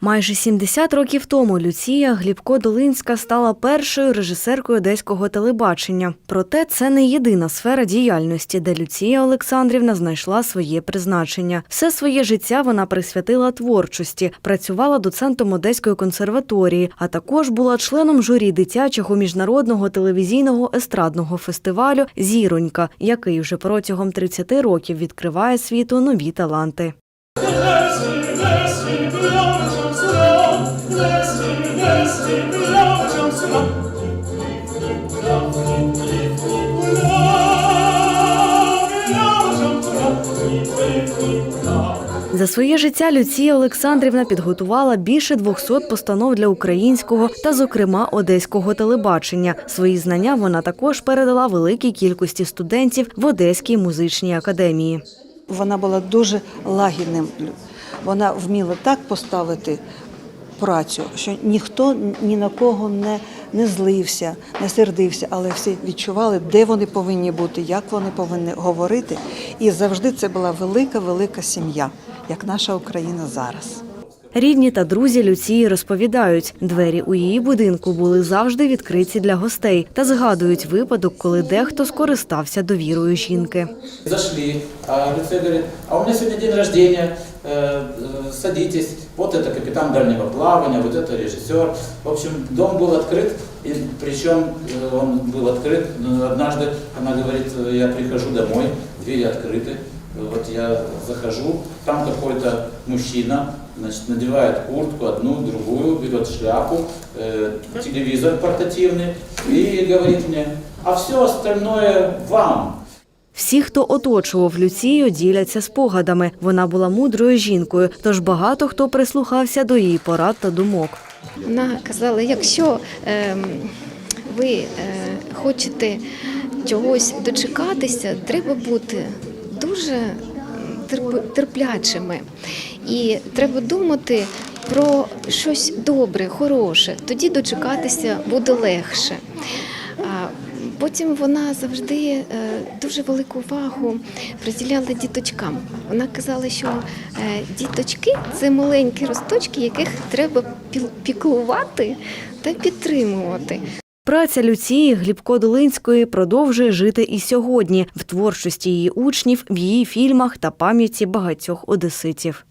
Майже 70 років тому Люція Глібко-Долинська стала першою режисеркою одеського телебачення. Проте це не єдина сфера діяльності, де Люція Олександрівна знайшла своє призначення. Все своє життя вона присвятила творчості, працювала доцентом Одеської консерваторії, а також була членом журі дитячого міжнародного телевізійного естрадного фестивалю Зіронька, який вже протягом 30 років відкриває світу нові таланти. За своє життя Люція Олександрівна підготувала більше 200 постанов для українського та, зокрема, одеського телебачення. Свої знання вона також передала великій кількості студентів в Одеській музичній академії. Вона була дуже лагідним. Вона вміла так поставити працю, що ніхто ні на кого не, не злився, не сердився, але всі відчували, де вони повинні бути, як вони повинні говорити. І завжди це була велика, велика сім'я, як наша Україна зараз. Рідні та друзі Люції розповідають, двері у її будинку були завжди відкриті для гостей та згадують випадок, коли дехто скористався довірою жінки. Зашли, а Люция говорит, а у меня сегодня день рождения, э, э, садитесь, вот это капитан дальнего плавания, вот это режиссер. В общем, дом был открыт, и причем э, он был открыт, но однажды она говорит, э, я прихожу домой, двери открыты, вот я захожу, там какой-то мужчина, значит, надевает куртку, одну, другую, берет шляпу, э, телевизор портативный и говорит мне, а все остальное вам. Всі, хто оточував Люцію, діляться спогадами. Вона була мудрою жінкою, тож багато хто прислухався до її порад та думок. Вона казала, якщо ем, ви е, хочете чогось дочекатися, треба бути дуже терплячими. І треба думати про щось добре, хороше. Тоді дочекатися буде легше. Потім вона завжди е, дуже велику увагу приділяла діточкам. Вона казала, що е, діточки це маленькі росточки, яких треба піклувати та підтримувати. Праця Люції Глібко-Долинської продовжує жити і сьогодні в творчості її учнів, в її фільмах та пам'яті багатьох одеситів.